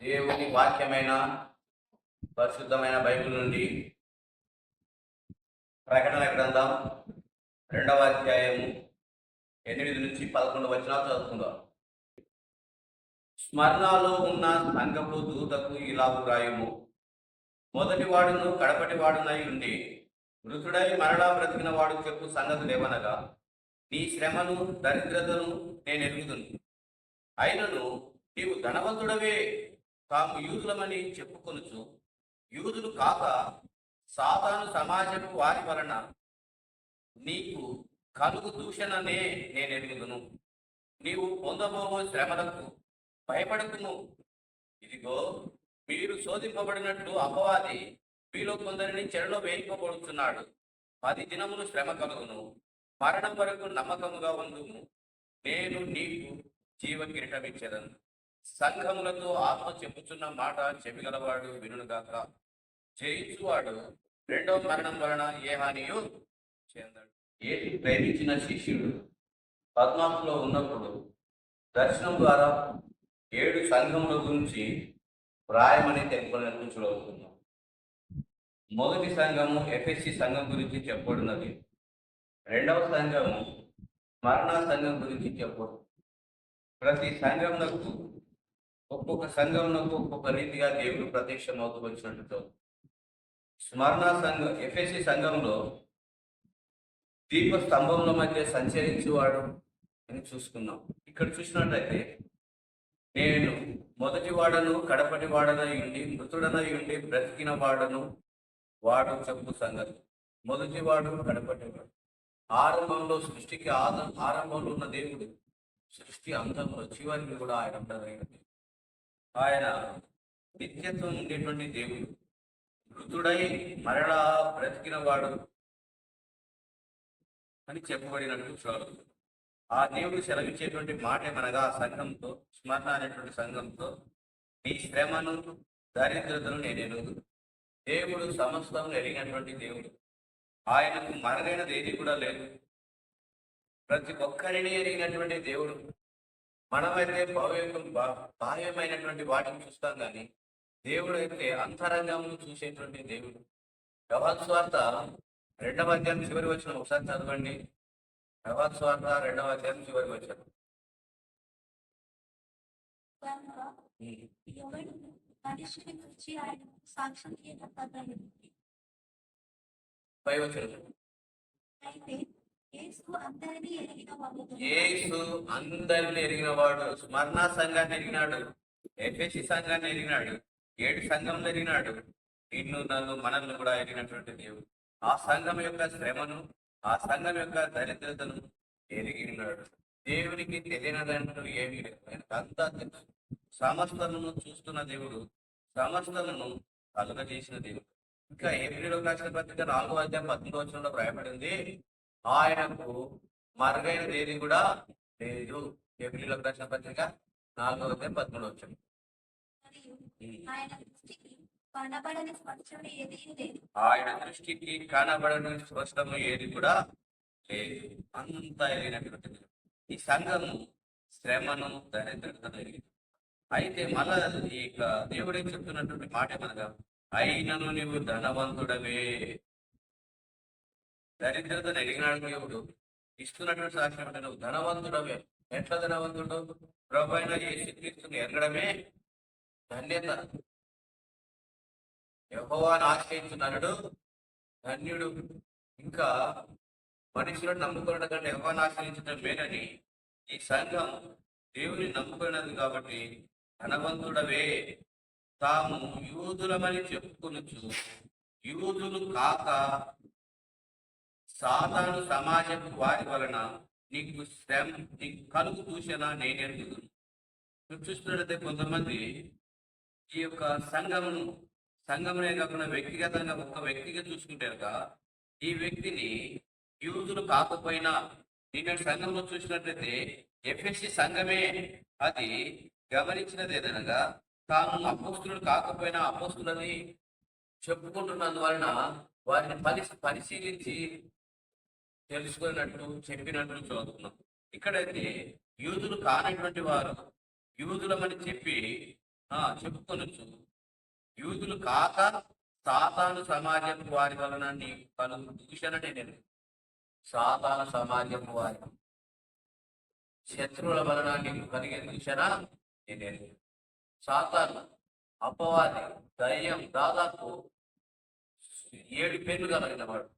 దేవుని వాక్యమైన పరిశుద్ధమైన బైబిల్ నుండి ప్రకటన గ్రంథం రెండవ అధ్యాయము ఎనిమిది నుంచి పదకొండు వచ్చినా చదువుకుందాం. స్మరణలో ఉన్న సంఘపు దూతకు ఇలాగు రాయము మొదటి వాడును కడపటి వాడునై ఉండి మృతుడై మరలా బ్రతికిన వాడు చెప్పు సంగతి లేవనగా నీ శ్రమను దరిద్రతను నేను ఎరుగుదును అయినను నీవు ధనవంతుడవే తాము యూదులమని చెప్పుకొనుచు యూదులు కాక సాతాను సమాజపు వారి వలన నీకు కలుగు దూషణనే నేను ఎరుగుదును నీవు పొందబోవో శ్రమలకు భయపడకును ఇదిగో మీరు శోధింపబడినట్లు అపవాది మీలో కొందరిని చెరలో వేయింపబడుతున్నాడు పది దినములు శ్రమ కలుగును. మరణం వరకు నమ్మకముగా ఉండుము. నేను నీకు జీవ కిరీటం ఇచ్చేదను సంఘములతో ఆత్మ చెప్పుచున్న మాట చెవిగలవాడు వినుగాక జయించువాడు రెండవ మరణం వలన ఏ హానియు చెందడు. ఏటి ప్రేమించిన శిష్యుడు పద్మాసులో ఉన్నప్పుడు దర్శనం ద్వారా ఏడు సంఘముల గురించి ప్రాయమని తెలుపుకున్నట్టు చూడవుతున్నాం మొదటి సంఘము ఎఫ్ఎస్సి సంఘం గురించి చెప్పబడినది. రెండవ సంఘము మరణ సంఘం గురించి చెప్పడు ప్రతి సంఘములకు ఒక్కొక్క సంఘంలో ఒక్కొక్క రీతిగా దేవుడు ప్రత్యక్షం అవుతూ వచ్చినట్టు. స్మరణ సంఘం ఎఫ్ఎస్సి సంఘంలో దీప స్తంభముల మధ్య సంచరించేవాడు అని చూసుకున్నాం. ఇక్కడ చూసినట్టయితే నేను మొదటి వాడను కడపటి వాడనై ఉండి మృతుడనై ఉండి బ్రతికిన వాడను వాడు చెప్పు సంగతి. మొదటి వాడు కడపటి వాడు. ఆరంభంలో సృష్టికి ఆద ఆరంభంలో ఉన్న దేవుడు సృష్టి అంతంలో చివరికి కూడా ఆయన ఉండదగినది ఆయన నిత్యత్వం ఉండేటువంటి దేవుడు. మృతుడై మరలా బ్రతికిన వాడు అని చెప్పబడినట్టు చాలు. ఆ దేవుడు సెలవిచ్చేటువంటి మాట ఏమనగా సంఘంతో స్మరణ అనేటువంటి సంఘంతో నీ శ్రమను దారిద్రతను నేను దేవుడు సమస్తం ఎరిగినటువంటి దేవుడు. ఆయనకు మరగైనది ఏది కూడా లేదు. ప్రతి ఒక్కరిని ఎరిగినటువంటి దేవుడు. మనమైతే భవ్యం బాహ్యమైనటువంటి వాటిని చూస్తాం కానీ దేవుడు అయితే అంతరంగంలో చూసేటువంటి దేవుడు. యవన్ స్వార్థ రెండవ అధ్యాయం చివరి వచ్చిన ఒకసారి చదవండి. యవన్ స్వార్థ రెండవ అధ్యాయం చివరి వచ్చిన పై వచ్చిన అయితే యేసు అందరిని ఎరిగిన వాడు. స్మరణ సంఘాన్ని ఎరిగినాడు. ఎఫ్ఎస్సి సంఘాన్ని ఎరిగినాడు. ఏడు సంఘంలో ఎరిగినాడు. నిన్ను నన్ను మనల్ని కూడా ఎరిగినటువంటి దేవుడు. ఆ సంఘం యొక్క శ్రమను ఆ సంఘం యొక్క దరిద్రతను ఎరిగినాడు. దేవునికి తెలియనదంటూ ఏమీ లేదు. ఆయనకు అంతా తెలుసు. సమస్తలను చూస్తున్న దేవుడు సమస్తలను కలుగజేసిన దేవుడు. ఇంకా ఏప్రిల్ రాసిన పత్రిక నాలుగో అధ్యాయం పద్దెనిమిది వచనంలో రాయబడింది ఆయనకు మరుగైనది ఏది కూడా లేదు. ఏప్రిల్ రాసిన పత్రిక నాలుగో అధ్యాయం పదమూడు మరియు ఆయన దృష్టికి కనబడని స్పష్టము ఏది కూడా లేదు. అంతా ఎరిగినటువంటిది ఈ సంఘము శ్రమను దరిద్రతను ఎరిగింది అయితే మళ్ళా ఈ యొక్క దేవుడు చెప్తున్నటువంటి మాట ఏమనగా అయినను నీవు ధనవంతుడవే. దరిద్రతను ఎరిగినాడు దేవుడు ఇస్తున్నటువంటి సాక్ష్యం అంటే నువ్వు ధనవంతుడవే. ఎట్లా ధనవంతుడు? ప్రభు అయిన యేసుక్రీస్తుని ఎరగడమే ధన్యత. యహోవాను ఆశ్రయించున్నాడు ధన్యుడు. ఇంకా మనుషులను నమ్ముకున్న కంటే యహోవాను ఆశ్రయించడం మేనని ఈ సంఘం దేవుని నమ్ముకున్నది కాబట్టి ధనవంతుడవే. తాము యూదులమని చెప్పుకొనొచ్చు యూదులు కాక సాతాను సమాజపు వారి వలన నీకు శ్రమ నీకు కలుగు దూషణ నేనెరుగుదు నువ్వు చూస్తున్నట్లయితే కొంతమంది ఈ యొక్క సంఘమును సంఘమునే కాకుండా వ్యక్తిగతంగా ఒక వ్యక్తిగా చూసుకుంటారుగా ఈ వ్యక్తిని యూదులు కాకపోయినా నిన్న సంఘంలో చూసినట్లయితే ఎఫ్ఎస్సి సంఘమే అది గమనించినది ఏదనగా తాను అపోస్తులు కాకపోయినా అపోస్తులని చెప్పుకుంటున్నందువలన వారిని పరి పరిశీలించి తెలుసుకున్నట్టు చెప్పినట్లు చదువుతున్నాం ఇక్కడైతే యూదులు కానటువంటి వారు యూదులమని చెప్పి ఆ, చెప్పుకొనొచ్చు. యూదులు కాక సాతాను సమాజం వారి వలన నీ పలు దూషణనే నేను. సాతాను సమాజం వారి. శత్రువుల వలన నీకు కలిగే దూషణ నేను. సాతాను అపవాది దయ్యం దాదాపు ఏడు పేర్లు కలిగిన వాడు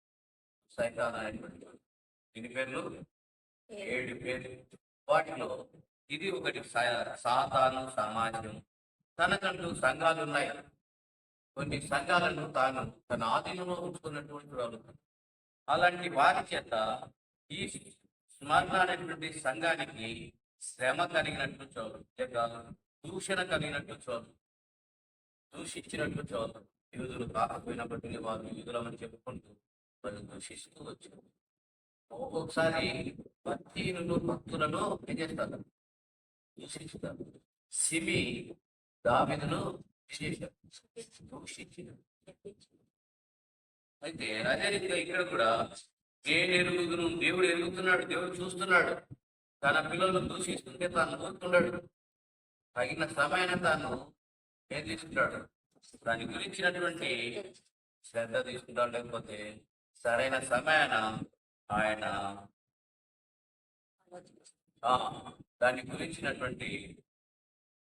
సైతాన్ అనేటువంటి ఎన్ని పేర్లు? ఏడు పేర్లు. వాటిలో ఇది ఒకటి సాతాను సమాజం. తనకంటూ సంఘాలు ఉన్నాయి. కొన్ని సంఘాలను తాను తన ఆధీనంలో ఉంచుకున్నటువంటి వాళ్ళు అలాంటి వారి చేత ఈ స్మరణ అనేటువంటి సంఘానికి శ్రమ కలిగినట్టు చూడు లేక దూషణ కలిగినట్టు చోదు దూషించినట్టు చదువు యూదులు కాకపోయినప్పటికీ వారు యూదులమని చెప్పుకుంటూ వాళ్ళు దూషిస్తూ వచ్చారు ఒక్కొక్కసారి భక్తిను భక్తులను ఏం చేస్తారు దూషిస్తారు సిమి దావిదును ఏం చేశారు దూషించినారు అయితే అదే ఇక్కడ కూడా నేను ఎరుగుదును దేవుడు ఎరుగుతున్నాడు దేవుడు చూస్తున్నాడు. తన పిల్లలను దూషిస్తుంటే తాను కోరుతున్నాడు తగిన సమయాన్ని తాను ఏం తీసుకుంటాడు దాని గురించినటువంటి శ్రద్ధ తీసుకుంటాడు. లేకపోతే సరైన సమయాన ఆయన ఆ, దాని గురించినటువంటి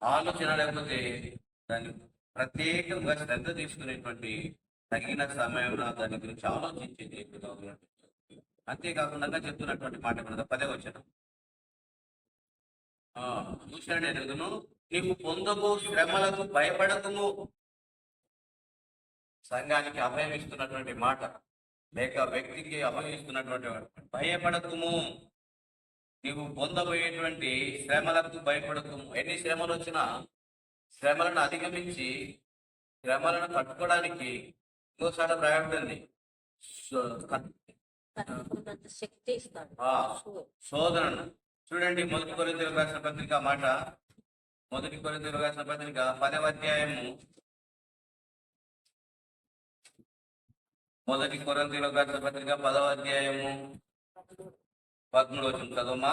ఆలోచన లేకపోతే దాన్ని ప్రత్యేకంగా శ్రద్ధ తీసుకునేటువంటి తగిన సమయంలో దాని గురించి ఆలోచించి దేవుడుగా ఉన్నట్టు. అంతేకాకుండా చెప్తున్నటువంటి మాట కూడా పదే వచ్చిన చూశాడు నీవు పొందకు శ్రమలకు భయపడకుము. సంఘానికి అభయం ఇస్తున్నటువంటి మాట. లేక వ్యక్తికి మాట. భయపడకుము. నీవు పొందబోయేటువంటి శ్రమలకు భయపడకుము. ఎన్ని శ్రమలు వచ్చినా శ్రమలను అధిగమించి శ్రమలను తట్టుకోవడానికి ఇంకోసారి ఆ, శోధనను. చూడండి మొదటి కొరింథీయులకు రాసిన పత్రిక మాట. మొదటి కొరింథీయులకు రాసిన పత్రిక పదవ అధ్యాయము మొదటి కొరింథీయులకు రాసిన పత్రిక పదవ అధ్యాయము. పదమూడు వచ్చిన చదువుమా?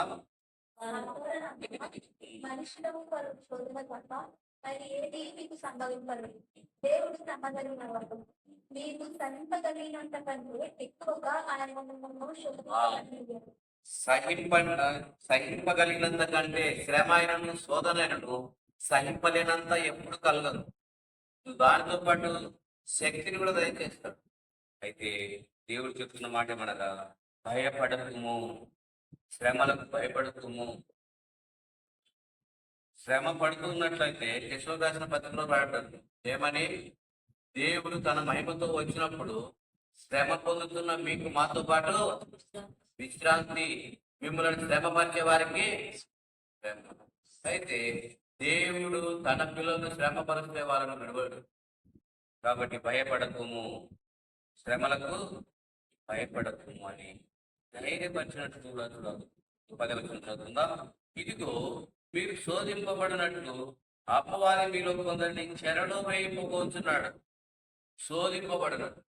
మనుషులకు పలు శోధన తప్ప మరి ఏది మీకు సంభవింపలేదు దేవుడు నమ్మగలిగిన వాడు మీకు సంపగలిగినంత కంటే ఎక్కువగా ఆయన శోధన సహింప సహింపగలిగినంత కంటే శ్రమ అయినను శోధన అయినను సహింపలేనంత ఎప్పుడు కలగదు. దానితో పాటు శక్తిని కూడా దయచేస్తాడు. అయితే దేవుడు చెప్తున్న మాట ఏమనగా భయపడకము శ్రమలకు భయపడకము. శ్రమ పడుతున్నట్లయితే యశోదాసిన పత్రికలో రాయబడింది. ఏమని? దేవుడు తన మహిమతో వచ్చినప్పుడు శ్రమ పొందుతున్న మీకు మాతో పాటు విశ్రాంతి మిమ్మల్ని శ్రమపరిచే వారికి అయితే దేవుడు తన పిల్లలను శ్రమపరిచే వాళ్ళను విడవడు కాబట్టి భయపడకము. శ్రమలకు భయపడకము అని ధైర్యపరిచినట్టు చూడాలి పదవచనం చదువుతుందా ఇదిగో మీరు శోధింపబడినట్లు అపవాది మీలో కొందరిని చెరలో వేయిపోతున్నాడు శోధింపబడినట్టు.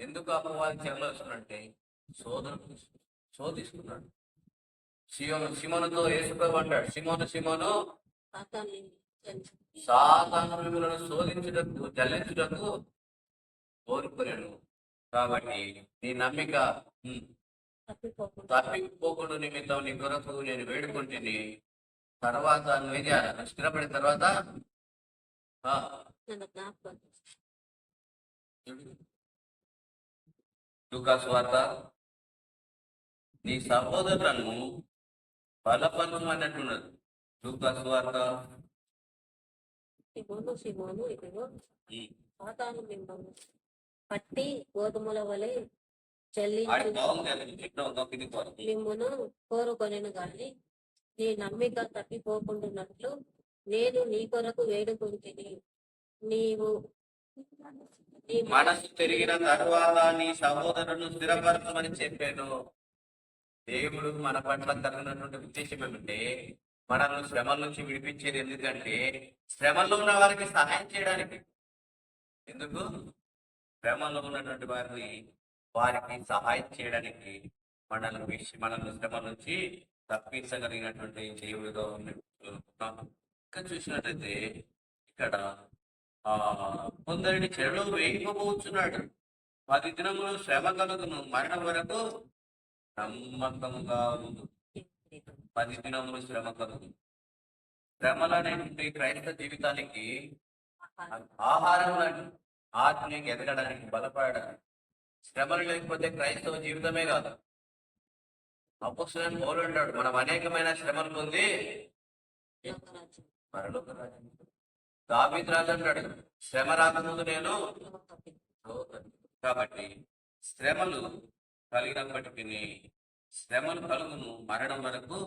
ఎందుకు అపవాది చెరలో శోధన శోధిస్తున్నాడు. సియోను సిమోనుతో అంటాడు సిమోను సిమోను తెలుసు. సాతాను మిమ్మలను శోధించుటకు జల్లించుటకు కోరుకున్నాను కాబట్టి నీ నమ్మిక తప్పిపోకుండా నిమిత్తం నీ కొరకు నేను వేడుకుంటుని తర్వాత నువ్వేం చేయాలి? స్థిరపడిన తర్వాత? వార్త. నీ సహోదరులను బలపరచమన్నట్టున్నది. లూకాసు వార్త. సిమోను సిమోను ఇదిగో సాతాను మిమ్మల్ని పట్టి గోధుమల వలె ఆడి చెల్లించు బాగుంది అది చిన్న నొక్కింది కోరు. మిమ్మును కోరుకొనెను గాని నీ నమ్మిక తప్పిపోకుండానట్లు నేను నీ కొరకు వేడుకుంటుని నీవు నీ మనసు తిరిగిన తర్వాత నీ సహోదరును స్థిరపరచమని చెప్పాను. దేవుడు మన పట్ల కలిగినటువంటి ఉద్దేశం ఏమంటే మనల్ని శ్రమల నుంచి విడిపించేది ఎందుకంటే శ్రమలో ఉన్న వారికి సహాయం చేయడానికి. ఎందుకు? శ్రమలో ఉన్నటువంటి వారిని వారికి సహాయం చేయడానికి మనల్ని విష- మనల్ని శ్రమ నుంచి తప్పించగలిగినటువంటి దేవుడిగా ఉన్నట్టు ఇంకా చూసినట్లయితే ఇక్కడ ఆ కొందరిని చెరలో వేయకపోవచ్చున్నాడు. పది దినములు శ్రమ కలుగును. మరణం వరకు నమ్మకంగా ఉంది పది దినములు శ్రమ కలుగు శ్రమలు అనేటువంటి క్రైస్తవ జీవితానికి ఆహారం లాంటి ఆత్మీయంగా ఎదగడానికి బలపడడానికి. శ్రమలు లేకపోతే క్రైస్తవ జీవితమే కాదు. అపోస్తులైన పౌలు అంటాడు మనం అనేకమైన శ్రమలు పొంది మరలోక పరలోక రాజు అంటాడు శ్రమ రాకముందు నేను కాబట్టి శ్రమలు కలిగినప్పటికీ శ్రమలు కలుగును మరణం వరకు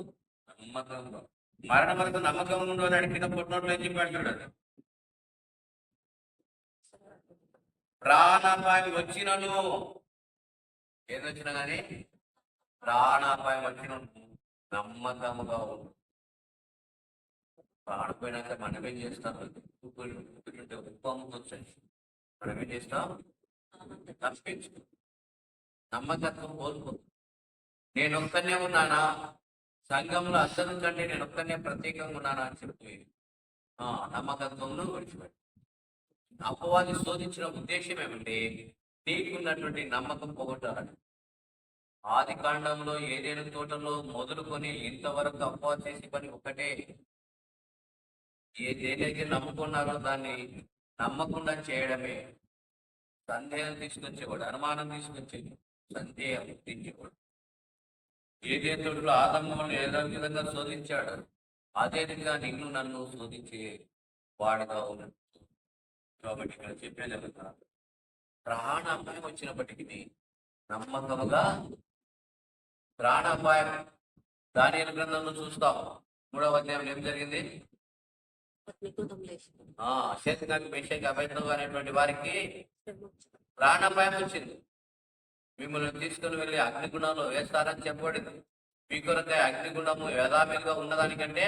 నమ్మకం మరణం వరకు నమ్మకం ఉండు అని అడిగిన పుట్టినట్లు ఏం చెప్పాడు చూడండి. ప్రాణాపాయం వచ్చినను ఏదొచ్చినా కానీ ప్రాణాపాయం వచ్చిన నమ్మకముగా ఉండు. ప్రాణపోయినాక మనం ఏం చేస్తాం? ఉప్పు ఉప్పు అమ్ముకొచ్చాయి మనం ఏం చేస్తాం? తప్పించు నమ్మకత్వం కోల్పో నేను ఒక్కనే ఉన్నానా? సంఘంలో అందరం కంటే నేను ఒక్కనే ప్రత్యేకంగా ఉన్నానా అని చెప్పి ఆ నమ్మకత్వంలో విడిచిపెట్టు అపవాది శోధించిన ఉద్దేశం ఏమంటే నీకున్నటువంటి నమ్మకం పోగొట్టాలని. ఆది కాండంలో ఏదైనా తోటలో మొదలుకొని ఇంతవరకు అపవాది చేసే పని ఒకటే ఏ దేనైతే నమ్ముకున్నారో దాన్ని నమ్మకుండా చేయడమే. సందేహం తీసుకొచ్చేవాడు అనుమానం తీసుకొచ్చేది సందేహం తెచ్చేవాడు. ఏదే తోడులో ఆదంలో ఏదో విధంగా శోధించాడు అదే విధంగా నిన్ను నన్ను శోధించే వాడుగా ఉన్నాడు. కాబట్టి ఇక్కడ చెప్పేది ప్రాణాపాయం వచ్చినప్పటికీ నమ్మకముగా ప్రాణాపాయం దాని గ్రంథంలో చూస్తాం. మూడవ అధ్యాయం ఏం జరిగింది? ఆ మేషకి అభ్యర్థం అనేటువంటి వారికి శ్రమ ప్రాణాపాయం వచ్చింది. మిమ్మల్ని తీసుకుని వెళ్ళి అగ్నిగుణంలో వేస్తారని చెప్పబడింది. మీ కొరకే అగ్నిగుణము యథామిగా ఉన్నదానికంటే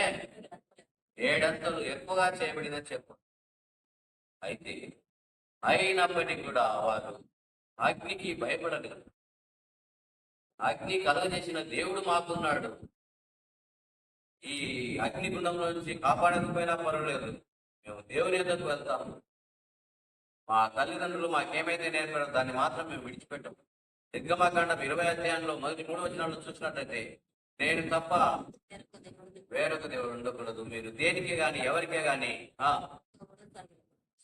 ఏడంతలు ఎక్కువగా చేయబడిందని చెప్పు. అయితే అయినప్పటికీ కూడా వారు అగ్నికి భయపడలేదు. అగ్ని కలగజేసిన దేవుడు మాకున్నాడు. ఈ అగ్నిగుండంలో నుంచి కాపాడకపోయినా పర్వాలేదు. మేము దేవుని ఎద్దకు వెళ్తాము మా తల్లిదండ్రులు మాకేమైతే నేర్పారో దాన్ని మాత్రం మేము విడిచిపెట్టాం. దిగ్గమాకాండం ఇరవై అధ్యాయంలో మొదటి మూడు వచనాలు చూసినట్లయితే నేను తప్ప వేరొక దేవుడు ఉండకూడదు. మీరు దేనికే గాని ఎవరికే గాని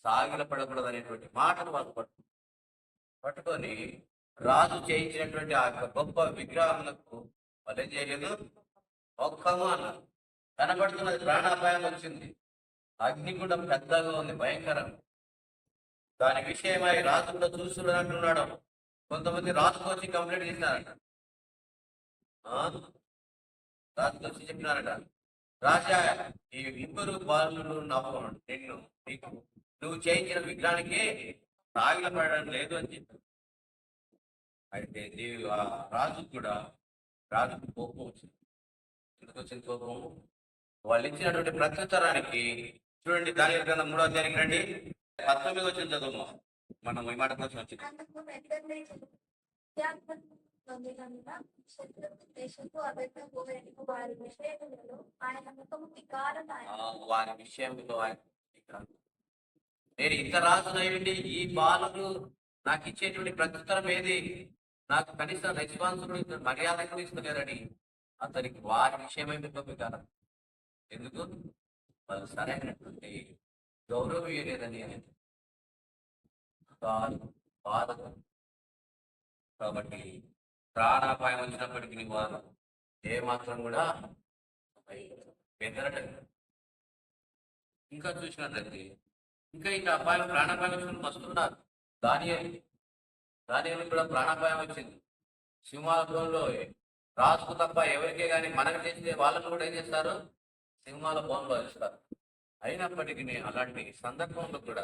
సాగిల పడకూడదు అనేటువంటి మాటను వాళ్ళు పట్టు పట్టుకొని రాజు చేయించినటువంటి ఆ యొక్క గొప్ప విగ్రహములకు వాళ్ళు ఏం చేయలేదు. ఒక్కము అన్నారు. కనబడుతున్నది ప్రాణాపాయం వచ్చింది. అగ్నిగుండం పెద్దగా ఉంది భయంకరం. దాని విషయమై రాజు కూడా చూస్తున్నాడు కొంతమంది రాజుకు వచ్చి కంప్లైంట్ చేసినారట. ఆ? రాజుకు వచ్చి చెప్పినారట. రాజా ఈ ఇద్దరు బాలు నవ్వు నిన్ను నీకు నువ్వు చేయించిన విగ్రహానికి సాగిల పడడం లేదు అని చెప్పారు అయితే దేవి ఆ రాజు కూడా రాజుకు కోపం వచ్చింది. ఎందుకు వచ్చింది కోపం? వాళ్ళు ఇచ్చినటువంటి ప్రత్యుత్తరానికి చూడండి దాని గ్రంథం మూడో అధ్యాయానికి రండి. పంతొమ్మిది వచ్చిన చదువు మనం ఈ మాట కోసం వచ్చింది. వారి విషయంలో ఆయన నేను ఇంత రాజునైండి ఈ బాలుడు నాకు ఇచ్చేటువంటి ప్రత్యుత్తరం ఏది? నాకు కనీసం రెస్పాన్సిబిలిటీ మర్యాద కూడా ఇస్తలేరని. అతనికి వారి విషయమై వికారం ఎందుకు? వాళ్ళు సరైనటువంటి గౌరవం ఇవ్వలేదని అనేది బాధ బాధ కాబట్టి ప్రాణాపాయం వచ్చినప్పటికీ వారు ఏ మాత్రం కూడా బెదరటం ఇంకా చూసినట్లయితే ఇంకా ఇంకా అపాయం ప్రాణాపాయం వచ్చిన వస్తున్నారు దానియలు దానియలు కూడా ప్రాణాపాయం వచ్చింది. సింహాల రాజుకు తప్ప ఎవరికే కానీ మనకు చేస్తే వాళ్ళను కూడా ఏం చేస్తారు? సింహాల భవన్లో వేస్తారు అయినప్పటికీ అలాంటి సందర్భంలో కూడా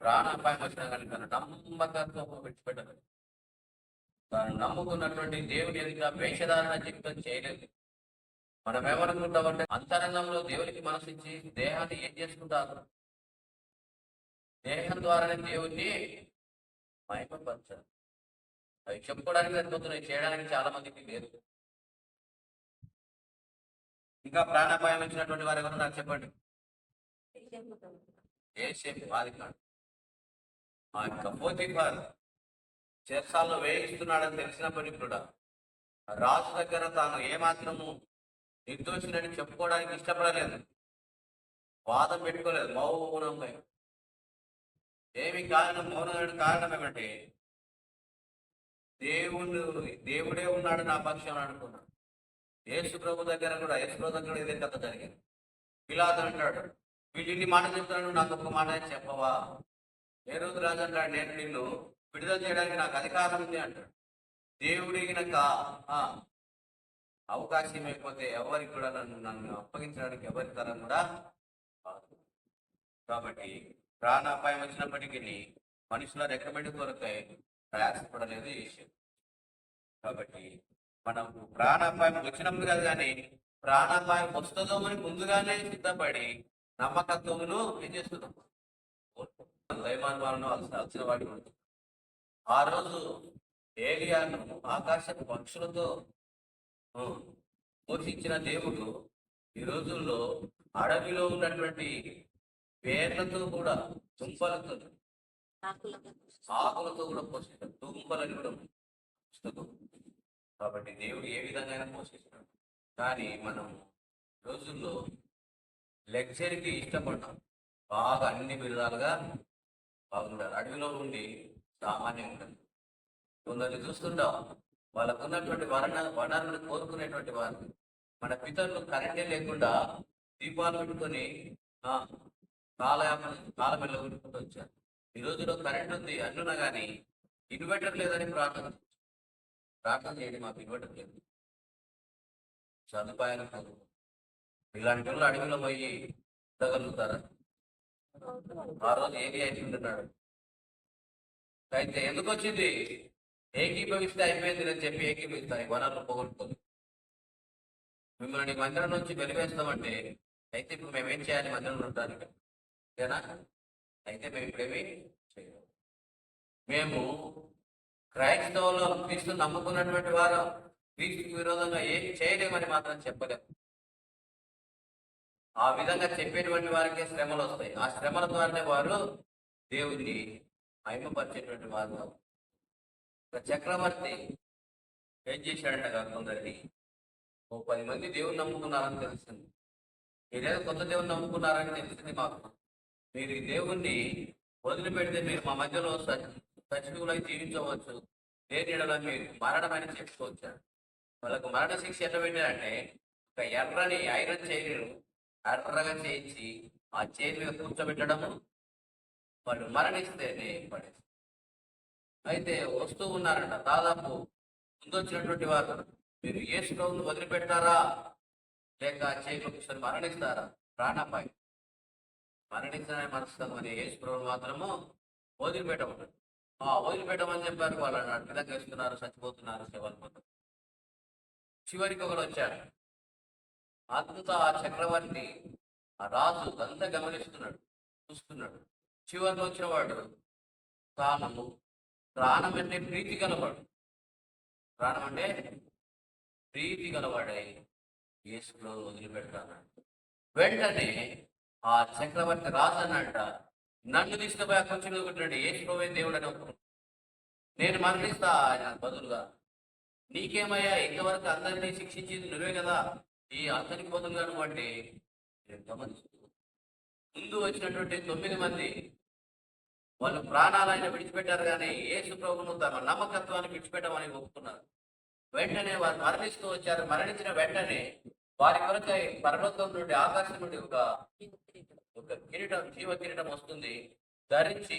ప్రాణాపాయం వచ్చినా కానీ తన నమ్మకత్వం విడిచిపెట్టదు తాను నమ్ముకున్నటువంటి దేవుని ఎదుట వేషధారణ జీవితం చేయలేదు. మనం ఏమనుకుంటామంటే అంతరంగంలో దేవునికి మనసిచ్చి దేహాన్ని ఏం చేసుకుంటారు? దేహం ద్వారానే దేవుణ్ణి మహిమపరచాలి. అవి చెప్పుకోవడానికి సరిపోతున్నాయి చేయడానికి చాలా మందికి లేదు. ఇంకా ప్రాణాపాయం వచ్చినటువంటి వారు ఎవరు నాకు చెప్పండి? ఏసేపు కాదు. ఆ యొక్క పోతిఫార్ చేర్సాల్లో వేయిస్తున్నాడని తెలిసినప్పటికీ కూడా రాజు దగ్గర తాను ఏమాత్రము నిర్దోషులని చెప్పుకోవడానికి ఇష్టపడలేదు. వాదం పెట్టుకోలేదు. మౌనంగా ఏమి కారణం మౌనం కారణం ఏమంటే దేవుడు దేవుడే ఉన్నాడు నా పక్షం అనుకున్నాడు. యేసు ప్రభు దగ్గర కూడా యేసు ప్రభు దగ్గర ఇదే కథ జరిగింది. పిలాత్ అంటాడు వీటిని మాట చెప్తాడు నాకు ఒక మాట చెప్పవా? ఏ రోజు రాజు అంటాడు నేను నిన్ను విడుదల చేయడానికి నాకు అధికారం ఉంది అంటాడు. దేవుడికి నాకు ఆ అవకాశం అయిపోతే ఎవరికి కూడా నన్ను నన్ను అప్పగించడానికి ఎవరి తరం కూడా కాబట్టి ప్రాణాపాయం వచ్చినప్పటికీ మనుషుల రికమెండ్ కొరకై ప్రయాసపడలేదు విషయం కాబట్టి మనం ప్రాణాపాయం వచ్చినప్పుడు కాదు కానీ ప్రాణాపాయం వస్తుందో అని ముందుగానే సిద్ధపడి నమ్మకత్వమును ఏం చేస్తున్నాం? దైవానుమానం వచ్చిన వాడి ఉంటుంది ఆ రోజు ఏలియాను ఆకాశ పక్షులతో పోషించిన దేవుడు ఈ రోజుల్లో అడవిలో ఉన్నటువంటి పేర్లతో కూడా తుంపలతో ఆకులతో కూడా పోషిస్తాడు తుంపలని కూడా పుస్తకం. కాబట్టి దేవుడు ఏ విధంగా అయినా పోషిస్తాడు. కానీ మనం రోజుల్లో లగ్జరీకి ఇష్టపడ్డాం బాగా అన్ని విధాలుగా బాగుండాలి. అడవిలో ఉండి సామాన్యం ఉంటుంది కొందరిని చూస్తుంటాం. వాళ్ళకు ఉన్నటువంటి వరణ వనరులను కోరుకునేటువంటి వారు. మన పితరులు కరెంటే లేకుండా దీపాలు పెట్టుకొని కాలయాపన కాలయాప కాలం వెళ్ళగొట్టుకుంటూ వచ్చారు. ఈ రోజులో కరెంట్ ఉంది అన్నున్నా కానీ ఇన్వర్టర్ లేదని ప్రార్థన ప్రార్థన చేయండి మాకు ఇన్వర్టర్ లేదు. సదుపాయాలు కాదు ఇలాంటి వాళ్ళు అడవిలో పోయి ఉండగలుగుతారా? ఆ రోజు ఏది అయిపోతున్నాడు అయితే ఎందుకు వచ్చింది? ఏకీభవిస్తే అయిపోయింది అని చెప్పి ఏకీభవిస్తాను ఈ వనరులు పోగొట్టుకోదు మిమ్మల్ని మందిరం నుంచి వెలివేస్తామంటే అయితే ఇప్పుడు మేమేం చేయాలి? మందిరంలో ఉండడానికి ఓకేనా అయితే మేము ఇప్పుడేమి చేయము. మేము క్రైస్తవులు క్రీస్తు నమ్ముకున్నటువంటి వారు క్రీస్తుకి విరోధంగా ఏమి చేయలేమని మాత్రం చెప్పలేము. ఆ విధంగా చెప్పేటువంటి వారికి శ్రమలు వస్తాయి. ఆ శ్రమల ద్వారానే వారు దేవుడిని మహిమపరిచేటువంటి వారు ఒక చక్రవర్తి ఏం చేశాడంట కొందరిని ఓ పది మంది దేవుని నమ్ముకున్నారని తెలిసింది. మీరేదో కొత్త దేవుని నమ్ముకున్నారని తెలిసింది మాకు. మీరు ఈ దేవుణ్ణి వదిలిపెడితే మీరు మా మధ్యలో సచివులై జీవించవచ్చు. దేని ఎడల మీరు మరణమని చెప్పుకోవచ్చారు వాళ్ళకు మరణ శిక్ష ఎట్లా పెట్టారంటే ఒక ఎర్రని ఐరన్ చైర్ను ఎర్రగా చేయించి ఆ చైర్ మీద కూర్చోబెట్టడము వాళ్ళు మరణిస్తేనే పడేసి అయితే వస్తూ ఉన్నారంట దాదాపు ముందు వచ్చినటువంటి వారు మీరు ఏ ప్రభువును వదిలిపెట్టారా? లేక చైర్లో కూర్చొని మరణిస్తారా? ప్రాణాపాయం. మరణించడానికి మనసు మరి యేసు ప్రభు మాత్రము వదిలిపెట్టమన్నారు ఆ వదిలిపెట్టమని చెప్పారు. వాళ్ళు అన్నాడు విధంగా చచ్చిపోతున్నారు సేవలు చివరికి ఒకడు వచ్చాడు. అంతా ఆ చక్రవర్తి ఆ రాజు అంతా గమనిస్తున్నాడు చూస్తున్నాడు. చివరికి వచ్చిన వాడు ప్రాణం అంటే ప్రీతి గలవాడు. ప్రాణం అంటే ప్రీతి గలవాడై యేసులో వదిలిపెడతాను వెంటనే ఆ చక్రవర్తి రాజు అన్నట నన్ను తీసుకుపోయి ఆ కుర్చీలో పెట్టినాడు యేసులోవే దేవుడు అని ఒప్పుకున్నాడు. నేను మరణిస్తా ఆయన బదులుగా. నీకేమయ్యా ఇంతవరకు అందరినీ శిక్షించింది నువ్వే కదా. ఈ అతనికి బదులుగా నువ్వు అంటే ముందు వచ్చినటువంటి తొమ్మిది మంది వాళ్ళు ప్రాణాలైన విడిచిపెట్టారు కానీ యేసు ప్రభును తమ నమ్మకత్వాన్ని విడిచిపెట్టమని ఒప్పుకున్నారు. వెంటనే వారు మరణిస్తూ వచ్చారు. మరణించిన వెంటనే వారి కొరకై పరలోకం నుండి ఆకాశం నుండి ఒక ఒక కిరీటం జీవ కిరీటం వస్తుంది. ధరించి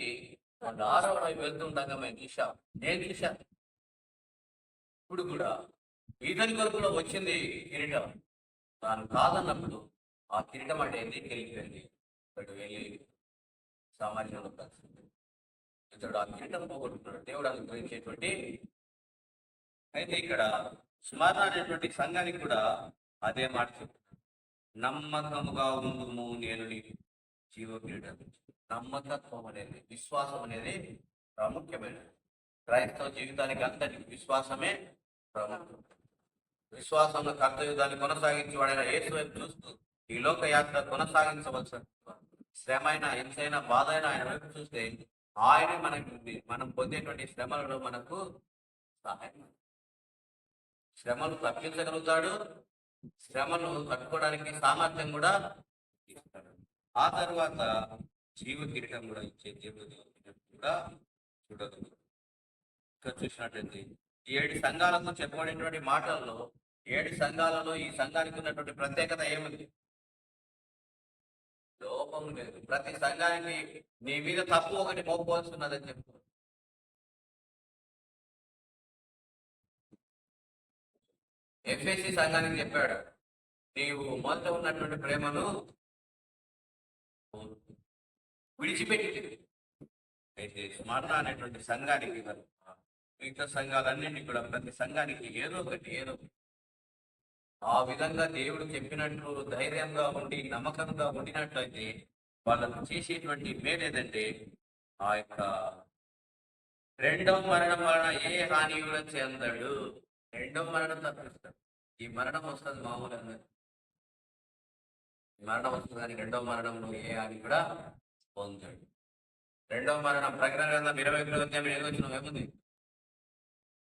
వాళ్ళు ఆరవడ వెళ్తుండగా మేము చూసాం నేను చూశాను. ఇప్పుడు కూడా ఇతని కొరకులో వచ్చింది కిరీటం. తాను కాదన్నప్పుడు ఆ కిరీటం అంటే ఎందుకు వెళ్ళిపోయింది? ఇక్కడికి వెళ్ళి సామాన్యంలో కలిసింది. ఇతడు ఆ కిరీటం పోగొట్టుకున్నాడు. దేవుడు అనుగ్రహించేటువంటి అయితే ఇక్కడ స్మరణ అనేటువంటి సంఘానికి కూడా అదే మాట నమ్మకముగా ఉండుము నేను నీకు జీవ నమ్మకత్వం అనేది విశ్వాసం అనేది ప్రాముఖ్యమైనది. క్రైస్తవ జీవితానికి అంతటి విశ్వాసమే ప్రాముఖ్యం. విశ్వాసంలో కర్తవ్యాన్ని కొనసాగించి వాడైన యేసు వైపు చూస్తూ ఈ లోక యాత్ర కొనసాగించవలసిన శ్రమ అయినా హింసైనా బాధ అయినా ఆయన వైపు చూస్తే ఆయనే మనకి మనం పొందేటువంటి శ్రమలలో మనకు సహాయం. శ్రమలు తప్పించగలుగుతాడు శ్రమను తట్టుకోవడానికి సామర్థ్యం కూడా ఇస్తాడు ఆ తర్వాత జీవ కిరీటం కూడా ఇచ్చే దేవుడు కూడా చూడదు ఇక్కడ చూసినట్లయితే ఈ ఏడు సంఘాలకు చెప్పబడినటువంటి మాటల్లో ఏడు సంఘాలలో ఈ సంఘానికి ఉన్నటువంటి ప్రత్యేకత ఏముంది? లోపం లేదు. ప్రతి సంఘానికి నీ మీద తప్పు ఒకటి మోపవలసి ఉన్నదని చెప్తున్నారు ఎఫ్ఎస్సి సంఘానికి చెప్పాడు. నీవు మొదట ఉన్నటువంటి ప్రేమను విడిచిపెట్టి అయితే స్మరణ అనేటువంటి సంఘానికి మిగతా సంఘాలన్నింటినీ కూడా ప్రతి సంఘానికి ఏదో ఒకటి ఏదో ఆ విధంగా దేవుడు చెప్పినట్లు ధైర్యంగా ఉండి నమ్మకంగా ఉండినట్లయితే వాళ్ళకు చేసేటువంటి మేలు ఏదంటే ఆ యొక్క రెండవ మరణం వలన ఏ హాని కూడా చెందడు. రెండవ మరణం తప్పిస్తాడు ఈ మరణం వస్తుంది మామూలుగా ఈ మరణం వస్తుంది కానీ రెండవ మరణంలో ఏ అని కూడా పొందాడు. రెండవ మరణం ప్రకటన గ్రంథం ఇరవై ఒకటో అధ్యాయం ఏదో వచ్చిన ఏముంది?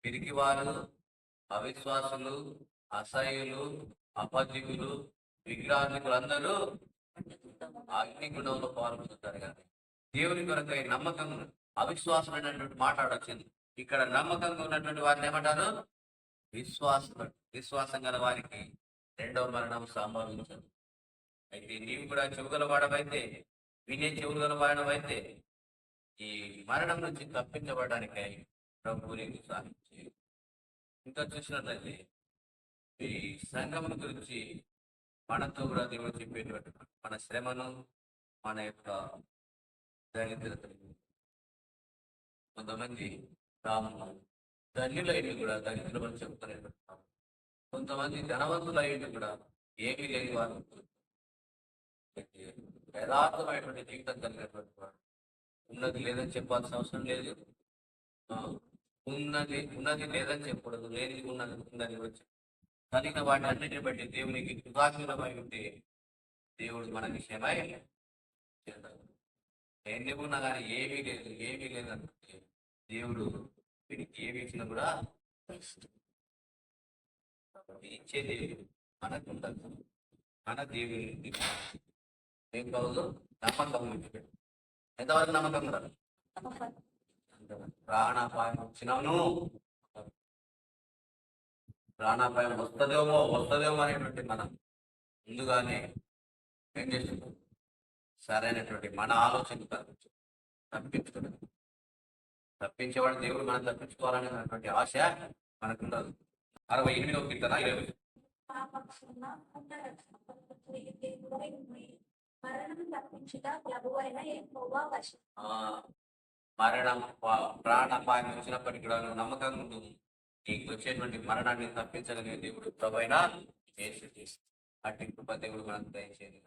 పిరికి వారు అవిశ్వాసులు అసహ్యులు అపజీవులు విగ్రహాధికులు అందరూ అగ్నిగుణంలో పాల్గొంటారు కానీ దేవుని కొరకై నమ్మకం అవిశ్వాసం అనేటువంటి మాట్లాడొచ్చింది. ఇక్కడ నమ్మకంగా ఉన్నటువంటి వారిని ఏమంటారు? విశ్వాసం విశ్వాసం గల వారికి రెండవ మరణం సంభవించదు. అయితే నీవు కూడా చెవుగల వాడవైతే వినే చెవులు గల వాడవైతే ఈ మరణం నుంచి తప్పించబడడానికై ప్రభు నీకు సహాయం ఇంకా చూసినట్లయితే ఈ సంఘం గురించి మనతో కూడా దేవుడు చెప్పేటువంటి మన శ్రమను మన యొక్క దరిద్రతను కొంతమంది తాము ధన్యులైన కూడా దరిద్రమని చెప్తున్నారు కొంతమంది ధనవంతులైన కూడా ఏమీ లేని వారు యథార్థమైనటువంటి జీవితం కలిగినటువంటి వాడు ఉన్నది లేదని చెప్పాల్సిన అవసరం లేదు. ఉన్నది ఉన్నది లేదని చెప్పకూడదు. లేనిది ఉన్నది ఉందని వచ్చి కలిగిన వాటి అన్నిటిని బట్టి దేవునికి కృతజ్ఞతమై ఉంటే దేవుడు మన విషయమై చేస్తాడు. ఎన్ని ఉన్నా కానీ ఏమీ లేదు ఏమీ లేదంటే దేవుడు వీడికి ఏమి ఇచ్చినా కూడా ఇచ్చే మనకు ఉండదు మన దేవుని ఏం కావాలో నమ్మకం ఉంచుకోండి ఎంతవరకు నమ్మకం ఉండాలి? ప్రాణాపాయం వచ్చినాను. ప్రాణాపాయం వస్తుందేమో వస్తుందేమో అనేటువంటి మనం ముందుగానే ఏం చేస్తున్నాం? సరైనటువంటి మన ఆలోచన తప్పించుకోవడం తప్పించేవాడు దేవుడు మనం తప్పించుకోవాలనేటువంటి ఆశ మనకు ఉండదు అరవై ఎనిమిదవ కీర్తన ఇరవై మరణం ప్రాణపాయం ప్రభువైన వచ్చినప్పటికీ కూడా నమ్మకంగా ఉంటుంది నీకు వచ్చేటువంటి మరణాన్ని తప్పించగలిగే దేవుడు ప్రభైన అట్టి కృప దేవుడు మనం దయచేది